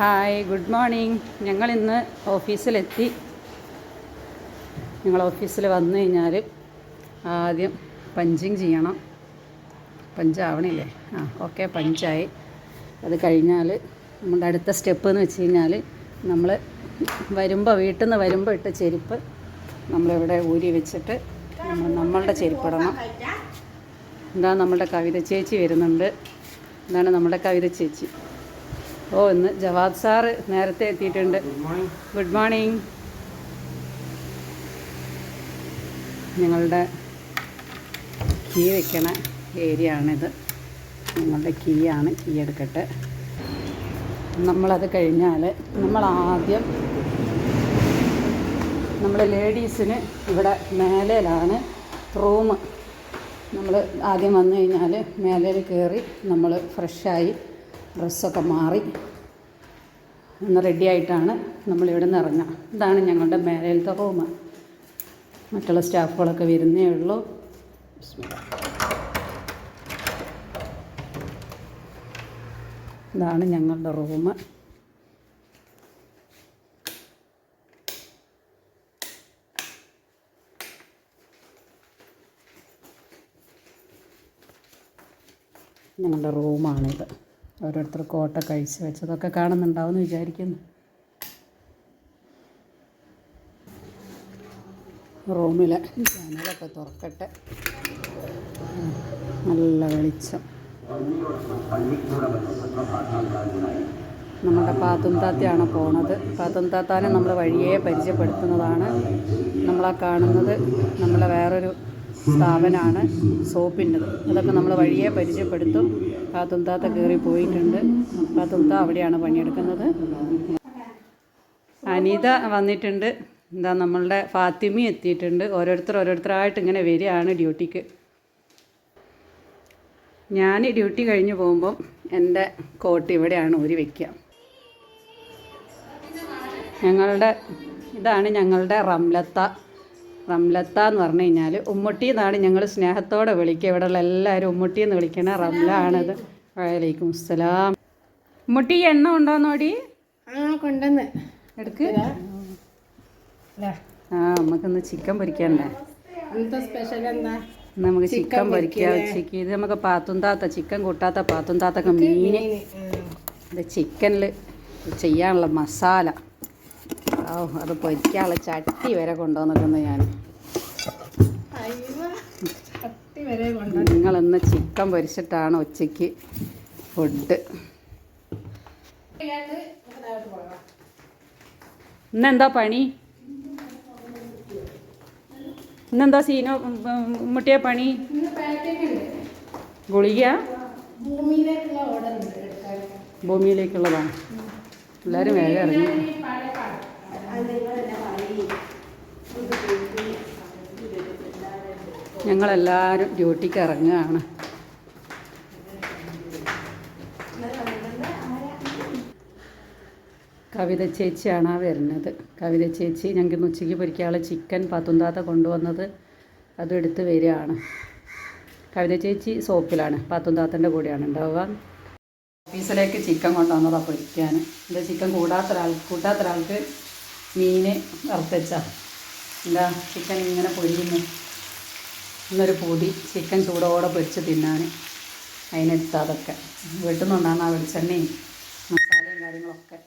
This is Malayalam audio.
Hi good morning. ഞങ്ങൾ ഇന്ന് ഓഫീസിലെത്തി. ഞങ്ങൾ ഓഫീസിൽ വന്നു കഴിഞ്ഞാൽ ആദ്യം പഞ്ചിങ് ചെയ്യണം. പഞ്ചാവണില്ലേ? ആ ഓക്കെ പഞ്ചായി. അത് കഴിഞ്ഞാൽ നമ്മുടെ അടുത്ത സ്റ്റെപ്പ് എന്ന് വെച്ച് കഴിഞ്ഞാൽ നമ്മൾ വരുമ്പോൾ വീട്ടിൽ നിന്ന് വരുമ്പോൾ ഇട്ട ചെരുപ്പ് നമ്മളിവിടെ ഊരി വെച്ചിട്ട് നമ്മൾ നമ്മളുടെ ചെരുപ്പിടണം. ഇതാ നമ്മുടെ കവിത ചേച്ചി വരുന്നുണ്ട്. ഇതാണ് നമ്മുടെ കവിത ചേച്ചി. ഓ ഇന്ന് ജവാദ് സാറ് നേരത്തെ എത്തിയിട്ടുണ്ട്. ഗുഡ് മോർണിംഗ് ഞങ്ങളുടെ കീ വെക്കണ ഏരിയ ആണിത് ഞങ്ങളുടെ കീ ആണ് കീ എടുക്കട്ടെ. നമ്മളത് കഴിഞ്ഞാൽ നമ്മൾ ആദ്യം നമ്മൾ ലേഡീസിന് ഇവിടെ മേലയിലാണ് റൂം. നമ്മൾ ആദ്യം വന്നു കഴിഞ്ഞാൽ മേലയിൽ കയറി നമ്മൾ ഫ്രഷായി ഡ്രസ്സൊക്കെ മാറി ഒന്ന് റെഡി ആയിട്ടാണ് നമ്മൾ ഇവിടെ നിന്ന് ഇറങ്ങുക. ഇതാണ് ഞങ്ങളുടെ മേലയിലത്തെ റൂം. മറ്റുള്ള സ്റ്റാഫുകളൊക്കെ വരുന്നേ ഉള്ളൂ. ഇതാണ് ഞങ്ങളുടെ റൂം. ഞങ്ങളുടെ റൂമാണിത്. ഓരോരുത്തർ കോട്ട കഴിച്ച് വെച്ചതൊക്കെ കാണുന്നുണ്ടാവും എന്ന് വിചാരിക്കുന്നു. റൂമിലെ ജനലൊക്കെ തുറക്കട്ടെ. നല്ല വെളിച്ചം. നമ്മുടെ പാത്തും താത്തയാണ് പോണത്. പാത്തും താത്താനെ നമ്മൾ വഴിയെ പരിചയപ്പെടുത്തുന്നതാണ് നമ്മളാ കാണുന്നത്. നമ്മളെ വേറൊരു സ്ഥാപനമാണ് സോപ്പിന്റെത് അതൊക്കെ നമ്മൾ വഴിയെ പരിചയപ്പെടുത്തും. പാത്തും താത്ത കയറി പോയിട്ടുണ്ട്. പാത്തും താ അവിടെയാണ് പണിയെടുക്കുന്നത്. അനിത വന്നിട്ടുണ്ട്. എന്താ നമ്മളുടെ ഫാത്തിമി എത്തിയിട്ടുണ്ട്. ഓരോരുത്തർ ഓരോരുത്തരായിട്ട് ഇങ്ങനെ വരികയാണ് ഡ്യൂട്ടിക്ക്. ഞാൻ ഡ്യൂട്ടി കഴിഞ്ഞ് പോകുമ്പം എന്റെ കോട്ട് ഇവിടെയാണ് ഊരി വയ്ക്കുക ഞങ്ങളുടെ ഇതാണ് ഞങ്ങളുടെ റംലത്ത. റംലത്ത എന്ന് പറഞ്ഞു കഴിഞ്ഞാൽ ഉമ്മട്ടി എന്നാണ് ഞങ്ങൾ സ്നേഹത്തോടെ വിളിക്കുക. ഇവിടെയുള്ള എല്ലാവരും ഉമ്മട്ടി എന്ന് വിളിക്കണ റംല ആണത് വലൈക്കും അസ്സലാം. ഉമ്മട്ടി എണ്ണ ഉണ്ടോ നോടി ആ കൊണ്ടുവന്ന്. എടുക്ക്. ആ നമുക്കൊന്ന് ചിക്കൻ പൊരിക്കണ്ടേ ഇന്നത്തെ സ്പെഷ്യൽ എന്താ? നമുക്ക് ചിക്കൻ പൊരിക്കുക ഉച്ചയ്ക്ക് ഇത് നമുക്ക് പാത്തും താത്ത ചിക്കൻ കൂട്ടാത്ത പാത്തും താത്തൊക്കെ മീന്. ഇത് ചിക്കനിൽ ചെയ്യാനുള്ള മസാല. ഓ അത് പൊരിക്കാനുള്ള ചട്ടി വരെ കൊണ്ടുവന്നിട്ടുണ്ട് ഞാൻ അയ്യോ കട്ടി വരെ കൊണ്ട് നിങ്ങളിന്ന് ചിക്കൻ പൊരിച്ചിട്ടാണ് ഉച്ചയ്ക്ക് ഫുഡ്. ഇന്നെന്താ പണി? ഇന്നെന്താ സീനോ മുട്ടിയ പണി? ഗുളിക? ഭൂമിയിലേക്കുള്ളതാണ് എല്ലാവരും വേഗം ഇറങ്ങി. ഞങ്ങളെല്ലാവരും ഡ്യൂട്ടിക്ക് ഇറങ്ങുകയാണ്. കവിത ചേച്ചിയാണ് വരുന്നത്. കവിത ചേച്ചി ഞങ്ങൾക്ക് ഇന്ന് ഉച്ചയ്ക്ക് പൊരിക്കാനുള്ള ചിക്കൻ പത്തുന്താത്ത കൊണ്ടുവന്നത് അതും എടുത്ത് വരികയാണ്. കവിത ചേച്ചി സോപ്പിലാണ്. പത്തുന്താത്തന്റെ കൂടെയാണ് ഉണ്ടാവുക. ഓഫീസിലേക്ക് ചിക്കൻ കൊണ്ടുവന്നതാണ് പൊരിക്കാൻ. എന്താ ചിക്കൻ കൂടാത്ത ഒരാൾ കൂട്ടാത്ത ഒരാൾക്ക് മീൻ വറുത്തച്ച. എന്താ? ചിക്കൻ ഇങ്ങനെ പൊരിയുന്നു. ഇന്നൊരു പൊടി ചിക്കൻ ചൂടോടെ പൊരിച്ച് തിന്നാൻ അതിനെടുത്ത് അതൊക്കെ. വീട്ടിൽ നിന്ന് ഉണ്ടാകുന്ന വെളിച്ചെണ്ണയും മസാലയും കാര്യങ്ങളൊക്കെ